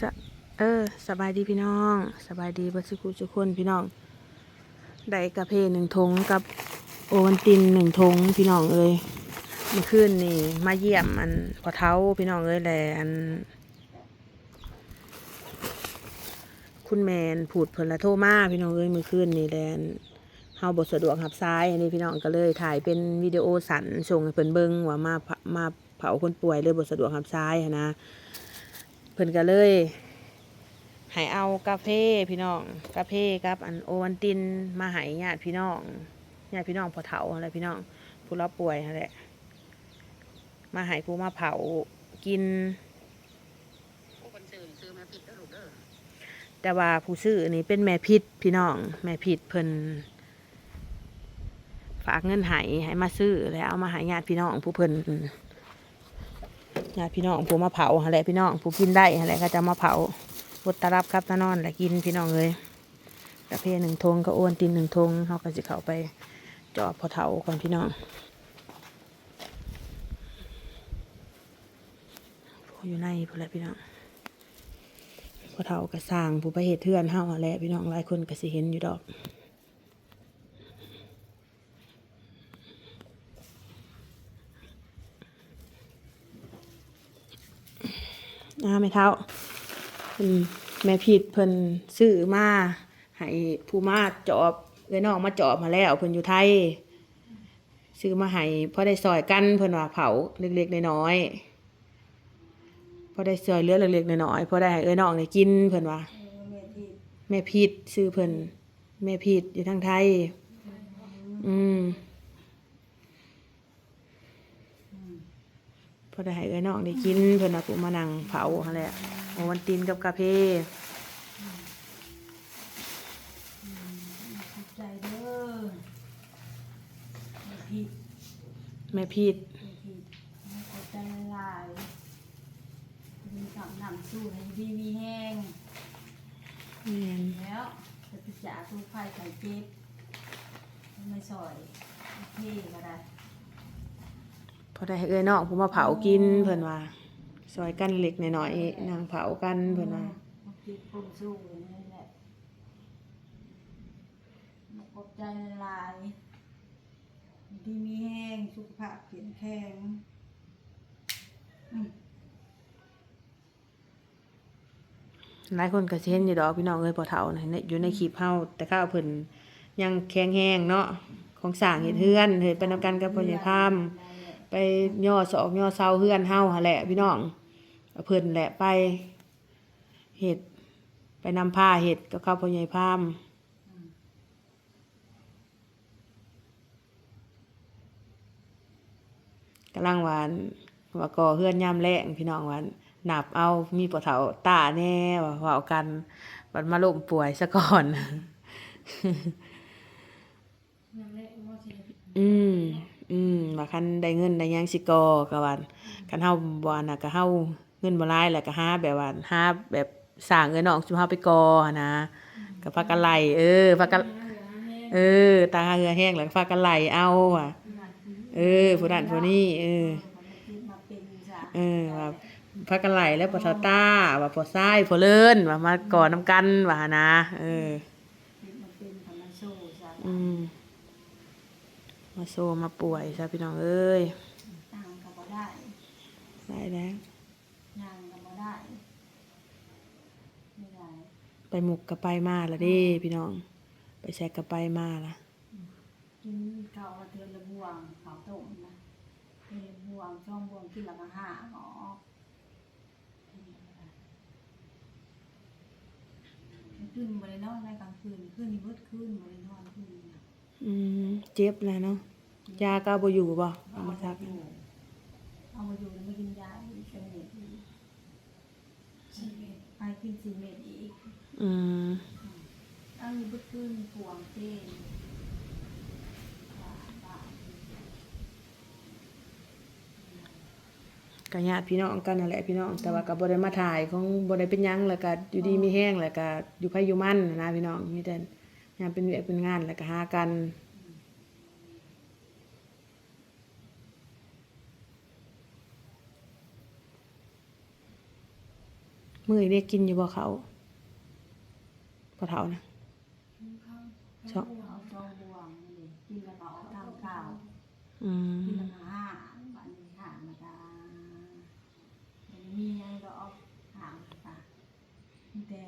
สเออสบายดีพี่น้อง สบายดีบัสุขุทุกคนพี่น้อง ได้กาเพหนึ่งทงกับโอวันตินหนึ่งทงพี่น้องเอ้ยเมื่อคืนนี่มาเยี่ยมอันพอเท้าพี่น้องเอ้ยแลอัน คุณแมนผูดเพิ่นละโทมาพี่น้องเอ้ยเมื่อคืนนี่แลนเฮาบ่สะดวกหับซ้ายอันนี้พี่น้องก็เลยถ่ายเป็นวิดีโอสั่นส่งให้เพิ่นเบิ่งว่ามาเผามาเผาคนป่วยเลยบ่สะดวกหับซ้ายนะ เพิ่นก็เลยให้เอากาแฟพี่น้องกาแฟกับอันโอวันตินมาให้ญาติพี่น้องญาติพี่น้องพอเฒ่าอะไรพี่น้องผู้รับป่วยนั่นแหละมาให้ผู้มาเผากิน แต่ว่าผู้ซื้อนี่เป็นแม่พิษพี่น้อง แม่พิษเพิ่นฝากเงินให้ให้มาซื้อแล้วเอามาให้ญาติพี่น้องผู้เพิ่น ญาติพี่น้องผู้มาเผาอะไรพี่น้องผู้กินได้อะไรก็จะมาเผาบดตารับครับตานอนแหละกินพี่น้องเลยกาแฟหนึ่งทงก็โอนตินหนึ่งทงเขาก็จะเข้าไปจอบพอเถาก่อนพี่น้องอยู่ในพอแล้วพี่น้องพอเท่าก็สร้างผู้ไปเหตุเทือนเฮาหั่นแหละพี่น้องหลายคนก็สิเห็นอยู่ดอก อ่าไม่เท่าเพิ่นแม่ผิดเพิ่นซื้อมาให้ผู้มาจอบเอ้ยน้องมาจอบมาแล้วเพิ่นอยู่ไทยซื้อมาให้พอได้ซอยกันเพิ่นว่าเผาเล็กๆน้อยๆพอได้ซอยเลือดเล็กๆน้อยๆพอได้ให้เอ้ยน้องได้กินเพิ่นว่าแม่พีดซื้อเพิ่นแม่พีดอยู่ทางไทย อืม พอได้ให้เอ้ยน้องได้กินเพิ่นว่ากูมานั่งเผาหั่นแหละโอวันตินกับกาเพขอบใจเด้อไม่ผิดแม่พีดไม่ผิดไม่ขอบใจหลายมีคำนำสู้ให้ดีมีแห้งแม่นแล้วจะพิจารณาทุกภัยไข้เจ็บไม่สอยโอเคก็ได้ พอได้ให้เอ้ยน้องกูมาเผากินเพิ่นว่าซอยกันเล็กน้อยๆนางเผากันเพิ่นว่ามาคิดคนสู้นั่นแหละมาขอบใจหลายดีมีแห้งสุขภาพแข็งแรงอืมหลายคนก็สิเห็นอยู่ดอกพี่น้องเอ้ยพอเฒ่าน่ะในอยู่ในคลิปเฮาแต่ข้าวเพิ่นยังแข็งแรงเนาะของสร้างเฮ็ดเฮือนเฮ็ดไปนำกันกับพ่อใหญ่พาม ไปย่อศอกย่อเซาเฮือนเฮาหั่นแหละพี่น้องเอาเพิ่นแหละไปเฮ็ดไปนำผ้าเฮ็ดกับข้าวพ่อใหญ่พามกำลังหวานว่าก่อเฮือนยามแลงพี่น้องหวานหนับเอามีปะเฒ่าตาแน่ว่าเว้ากันบัดมาล้มป่วยซะก่อนนั่นแหละว่าสิอืม อืมว่าคันได้เงินได้หยังสิกอก็ว่าคันเฮาบ่อันน่ะก็เฮาเงินบ่หลายแล้วก็หาแบบว่าหาแบบสร้างเงินน้องสุเฮาไปกอหั้นนะก็พากันไล่เออพากันเออ ตาเหือแห้งแล้วก็พากันไล่เอาว่ะ เออผู้นั้นผู้นี้เออมาเป็นจ้ะเออว่าพากันไล่แล้วพอเฒ่าตาว่าพอซ้ายพอเลินว่ามากอนํกันว่าหั่นนะเออมาเป็นธรรมโซ่จ้ะอืม มาโซมาป่วยซะพี่น้องเอ้ยต่างกับบ่ได้ได้แล้วยางกับบ่ได้ไม่ได้ไปหมุกกับไปมาละเด้พี่น้อง ไปแชกกับไปมาละกินข้าวเทือนละบวงข้าวต้มนะเทือนละบวงช่องบวงกินละมาห้าหอขึ้นบริโนอนในกลางคืนขึ้นนี่เบิดขึ้นบริโนอนขึ้นนะอืมเจ็บแล้วเนาะ ยาก็บ่อยู่บ่เอามาซักเอามาอยู่แล้วม่กินยาอีกเป็นเม็ดอีกไปกินสี่เม็ดอีกอืมอันนี้เบิดขึ้นพวงเต้นว่าว่าก็ญาติพี่น้องกันนั่นแหละพี่น้องแต่ว่าก็บ่ได้มาถ่ายของบ่ได้เป็นหยังแล้วก็อยู่ดีมีแห้งแล้วก็อยู่ไผอยู่มั่นนะพี่น้องมีแต่ยามเป็นเวียกเป็นงานแล้วก็หากัน มื้อนี้ได้กินอยู่บ่เขาบ่เฒ่านะข้าวชอบเอาจองบวงนี่กินแล้วก็เอาทางเก่าอืมกินแล้วก็ห้าบัดนี้ห้ามาดาเดี๋ยวนี้มีอะไรก็เอาห่างค่ะแต่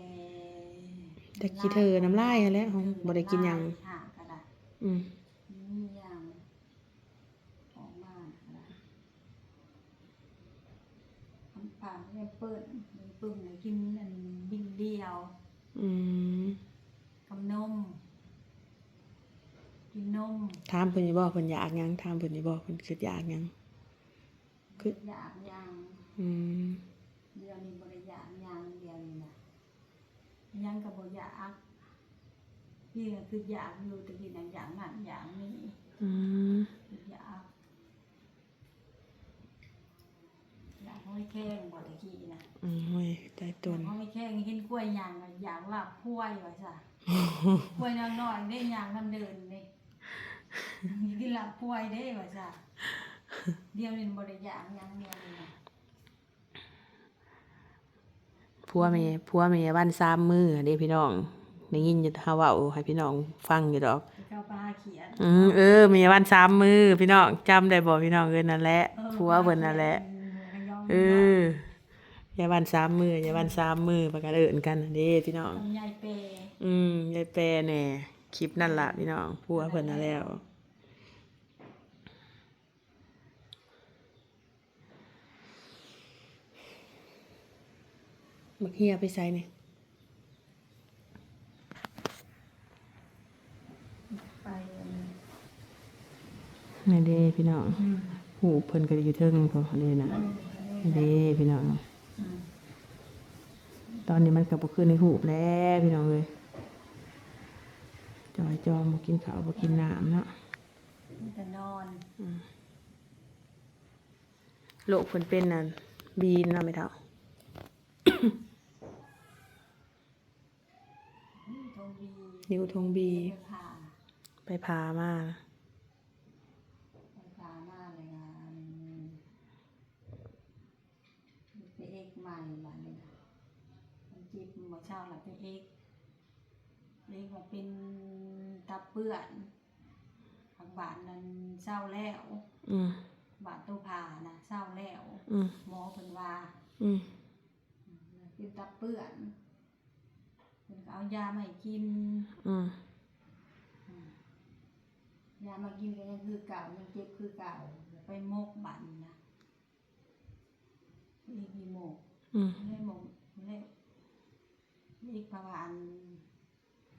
แต่ขี้เธอน้ำลายหั่นแหละของบ่ได้กินหยังห่างก็ได้อืมมีอย่างออกมาก็ได้คำผ่านเนี่ยเปิด ปึ้งเลยกินอันบิ่งเดียวอืมกับนมกินนมถามเพิ่นอยู่บ่เพิ่นอยากหยังถามเพิ่นอยู่บ่เพิ่นคิดอยากหยัง คือ อยากอย่างอืมเดียวนี้บริยากอย่างเดียวนี่นะยังกับบอยากพี่ก็คืออยากอยู่แต่กินอย่างนั้นอย่างนี้อืมคืออยากอยากห้อยแข้งบ่ตะกี้นะอืมโอ้ ยใจตนห้อยแข้งเห็นกล้วยยางอะอยากลาบกล้วยว่าจ้ะกล้วยน้อยๆได้ยางน้ำเดินนี่กินลาบกล้วยได้ว่าจ้ะเดียวนี้บริยากอย่างเดียวนี่นะผัวแม่ผัวแม่บ้านสามมือเด้พี่น้องได้ยินอยู่เฮาเว้าให้พี่น้องฟังอยู่ดอกไปเข้าปลาเขียนอืมเออแม่บ้านสามมือพี่น้องจำได้บ่พี่น้องเอิ้นนั่นแหละผัวเพิ่นนั่นแหละเอออ ย่าบ้านสามมืออย่าบ้านสามมือประกันเอิ้นกันนั่นเด้พี่น้อง ลำไยเปอืมยายแปรแหน่คลิปนั่นล่ะพี่น้องผัวเพิ่นนั่นแล้วบักเฮียไปใส่นี่ไปอันนี้นี่เด้พี่น้องหูเพิ่นก็อยู่เทิงพอเด้นะนี่เด้พี่น้องอืม ตอนนี้มันก็บ่ขึ้นในหูปแล้วพี่น้องเอ้ยจอยจอมบ่กินข้าวบ่กินน้ำเนาะมีแต่นอนโรคเพิ่นเป็นน่ะบีนเนาะไม่เท่าทงดีนิ้วทงบี ไปผ่าไปพามาไปผ่ามาเลยนะไป เอกใหม่บ้านเลยนะมันจิบหมอเช่าหลับไปเอกเอกว่าเป็นตับเปื้อนทางบ้านนั้นเศร้าแล้วอืมบ้านตู้ผ่านะเศร้าแล้วอืมหมอเพิ่นว่าอืมเป็นตับเปื้อนเพิ่นก็เอายามาให้กินอืมยามากินก็ยังคือเก่ายังเจ็บคือเก่าไปมกบันนะอีกมีหมก อืมไม่หมกไม่อีกประมาณ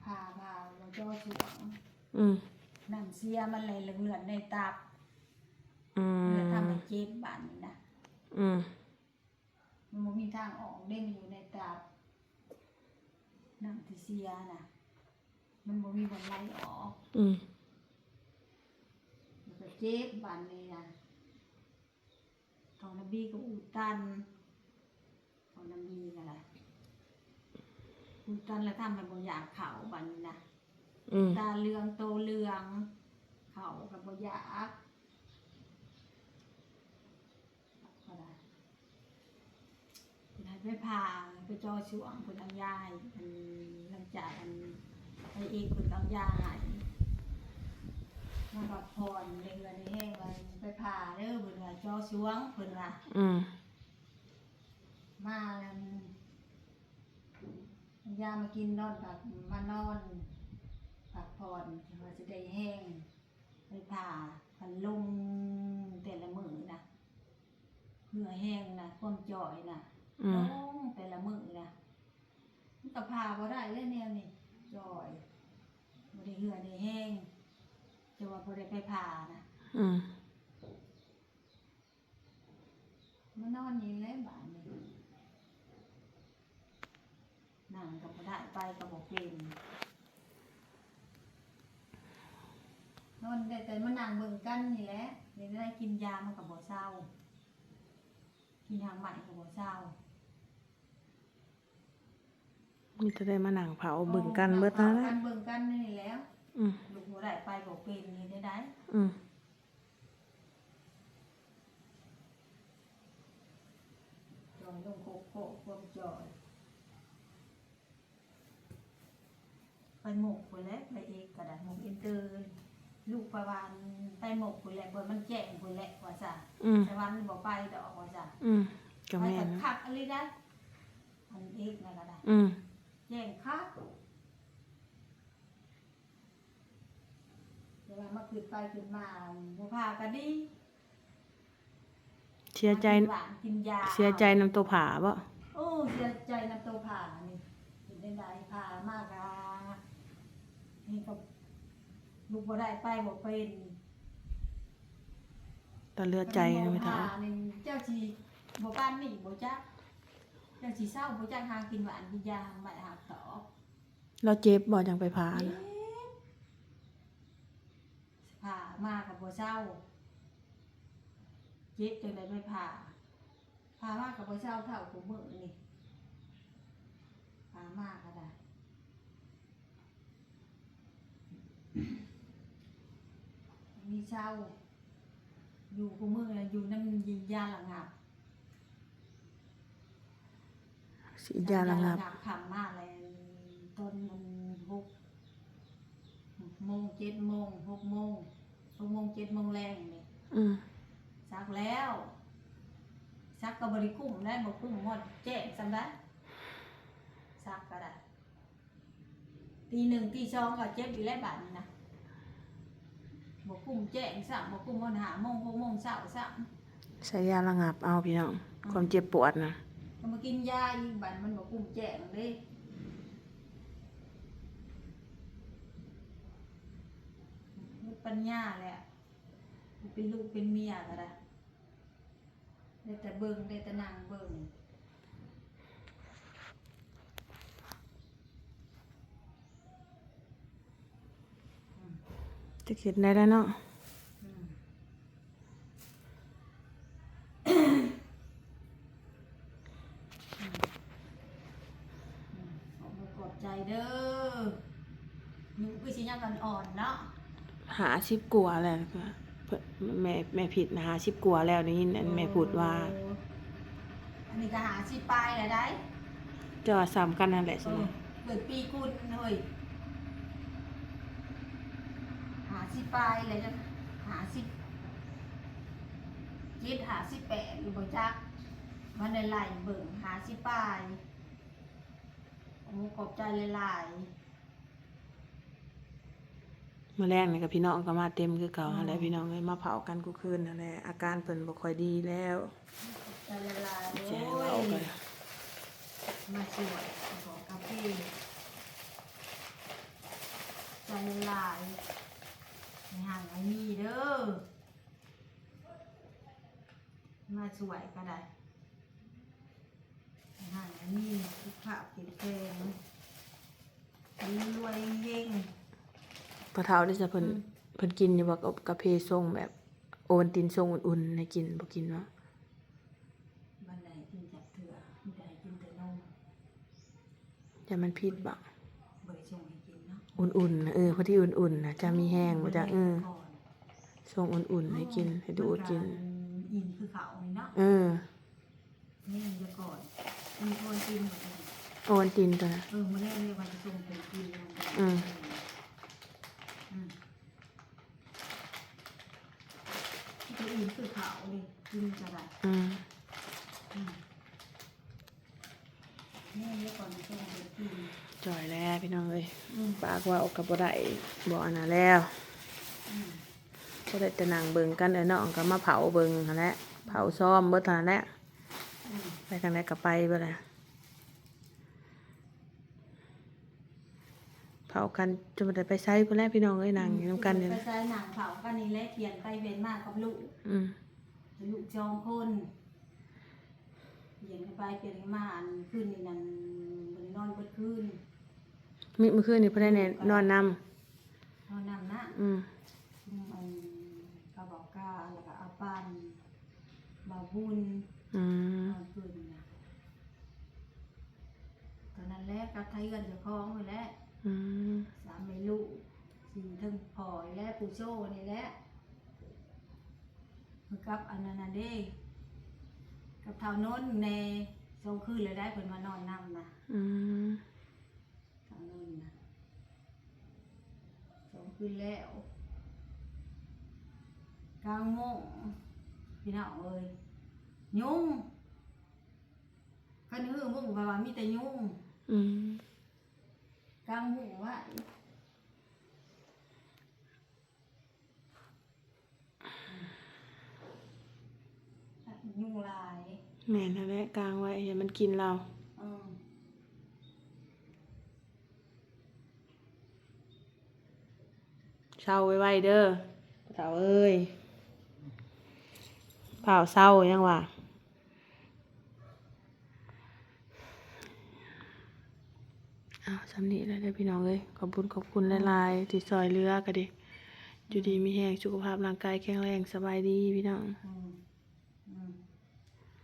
พาพาเราจ่อสวงอืมน้ำเสียมันไหลเหลือนๆในตับอืแล้วทำมให้เจ็บบันนี่นะอืมมันบ่มีทางออกได้มันอยู่ในตับน้ำที่เสียน่ะ มันบ่มีวันไหลออกอืมมันก็เจ็บบันนี่นะของนบีก็อุดตันของนบีก็แหละ อุดตันแล้วทำให้บ่อยากเขาบันนี่นะอืมตาเหลืองโตเหลือง เขากับบ่อยากก็ได้เป็นให้ไปพาไปจอช่วงคนเอายายอันหลังจากอันไปเองคนเอายาใหายมาพักผ่อนเรือในแห้งไปไปพาเด้อเพิ่นว่าจอช่วงเพิ่นว่าอืมมาแล้วเอา ยามากินนอนกับมานอนพักผ่อนว่าจะได้แห้งไปผ่าพันลงแต่ละมือนะเพื่อแห้งนะความจ่อยนะอืมลงแต่ละมือนะมันก็ผ่าบ่ได้เลยแนวนี่จ่อยบ่ได้เหือได้แห้งจะว่าบ่ได้ไปผ่านะอืม มานอนนี่แหละบ้านนี่นั่งก็ บ่ได้ไปก็บ่เป็นนอนได้แต่มานั่งเบิ่งกันนี่แหละเดี๋ยวได้กินยามันก็บ่เศร้า กินทางใหม่ก็บ่เศร้ามีแต่ได้มานั่งเผาเบิ่งกันเบิดนะนะนะกันเบิ่งกันนี่แหล้วอืมลูกบ่ได้ไปบ่เป็นนี่ได้ได้อืมจอยลงโคกโคกความจอย หมกไปแล้วไปเอกกระดาษหมกอินเตอร์ลูกประวานไปหมกไปแล้วบ่มันแจ้งไปแล้วว่าจ้ะอืมแต่วันนี้บ่ไปดอกว่าจ้ะอืมก็ไปแม่กันนคักอะไรได้อันเอกนั่นก็ได้อืมแจ้งคักแต่ว่ามาขึ้นไปขึ้นมาบ่พากันดีเสียใจ หวานกินยาเสียใจนำตัวผาบ่ โอ้เสียใจน้ำตัวผ่านี่เป็นได้ไดผ่ามากอะ นี่ก็ลูกบ่ได้ไปบ่เป็นตอนเลือดใจนะไม่เท่าผ่นี่เจ้าสิบ่ปานนี่บ่จักเจ้าสิเศร้าบ่จักหากินหวานกินยาไม่หักต่อเราเจ็บบ่จังไปผาเอ๊ะนะผ่ามากับบ่เศร้าเจ็บจังได๋ไปผ่าผ่ามากับบ่เศร้าเท่ากูมื้อนี่ผ่ามาก็ได้ มี เช่า อยู่กูมือนะอยู่นั่นยิงยาหลังงับสิยาระงับขำมากเลยต้นมันหกหกโมงเจ็ดโมงหกโมงหกโมงเจ็ดโมงแรงนี่อืมซักแล้วซักกับบริกุ้มได้บอกกุ้มหมดแจ้งสำได้ซักก็ได้ตีหนึ่งตีสองก็เจ็บอยู่แล้วบาดนี้นะ บอกกุ้มแจ้งสั่งบอกกุ้มวันหาโมงหกโมงเช้าสั่งใช้ยาระงับเอาพี่น้องความเจ็บปวดนะก็มากินยาอีกบัดมันบอกกุ้มแจ้งเลยลูกปัญญาแหละเป็นลูกเป็นเมียก็ได้ได้แต่เบิ่งได้แต่นั่งเบิ่ง จะคิดได้แล้วเนาะอืมขอบคุณขอบใจเด้อหนูคือสิยังอ่อนๆเนาะหาชิบกลัวแล้วก็เพิ่นแม่แม่ผิดนะหาชิบกลัวแล้วนี่นั่นแม่พูดว่าโอ้อันนี้ก็หาสิปลายแหละได้จะว่าซ้ำกันนั่นแหละเอใช่ไหมอเกิดปีกุลเฮ้ย หาสิปลายเลยจะหาสิเจ็ดหาสิแปดอยู่บ่จักมันได้ไล่เบิ่งหาสิปลายโอ้ขอบใจหลายเมื่อแรกนี่กับพี่น้องก็มาเต็มคือเก่าหั่นแหละพี่น้องเลยมาเผากันกูคืนนั่นแหละอาการเพิ่นบ่ค่อยดีแล้วๆขอบใจหลายๆแจ้งโอ้เราไปยมาสวยขอกาแฟใจหลายๆในห่างไอ้นี่เด้อ มา สวยก็ได้ในห่างไอ้นี่ทุกข้าวเก็บแกงรวยเย่งพอเท้าได้จะเพิ่นอืมเพิ่นกินอยู่บ่กับกาแฟทรงแบบโอนตินทรงอุ่นๆให้กินบ่กินเนาะบันไดกินจากเถื่อบันไดกินแต่นมจะมันผิดบ่บริชงให้กินเนาะอุ่นๆนะเออพอที่อุ่นๆนะจะมีแห้งบ่จะเออก่อนทรงอุ่นๆให้กินให้ดูดกิน อินคือเขานี่เนาะเออนี่มันจะก่อนมีคนกินหมดเลยโอนตินตัวนะเออมาแรกเลยวันจะส่งเป็นกินลงไปอืมอืมที่อินคือเขาเลยกินกระดาษอืมอืมนี่เมื่อก่อนจะส่งเป็นกินจ่อยแล้วพี่น้องเอ้ยอืมปากว่าออกกับบ่ได้บ่อันน่ะแล้วอืม ก็ได้แต่นั่งเบิ่งกันเด้อน้องก็มาเผาเบิ่งหั่นแหละเผาซ้อมเบิดเท่านั้นแหละอืมไปทางไหนก็ไปเบิดแหละเผากันจนบ่ได้ไปไสพุ่นแหละพี่น้องเอ้ยนั่งอยู่นํกันนี่ไปแหละใช้หนังเผากันนี่แหละเปลี่ยนไปเวียนมากกับลูกอืมลูกจองคนเปลี่ยนกันไปเปลี่ยนกันมาอันคืนนี่นั่นบรินอนเบิดคืนมิเมื่อคืนนี่เพิ่นได้แน่นอนนำนอนนำนะอืม อืมอันกระบอกกาแล้ วก็เอาปันบาบุญอืมนอนคืนนี่นะตอนนั้นแหละกับไทยกันเจะคล้าของไปแล้วอืมสามไม่ลูกสี่ถึงพอยและปูโซ่นี่แหละมือกับอันนั้นน่ะเด้กับเท่าโน้นในสองคืนเลยได้เพิ่นมานอนนำนะอืมเท่าโน้นนะคืนแล้วกลางโมงพี่น้องเอ้ยยุงคันฮือมุ่งไปว่ามีแต่ยุงอืมกลางมุ่งไว่ายุงลายแม่นนั่นแหละกลางไว้อย่ามันกินเราอืมเศร้าไว้ๆ เปล่าเอ้ยเผาเศร้ายังวะอ้าวสำนีแล้วเด้อพี่น้องเลยขอบคุณขอบคุณหลายๆที่ซอยเรือก็ดีอยู่ดีมีแห้งสุขภาพร่างกายแข็งแรงสบายดีพี่น้องอ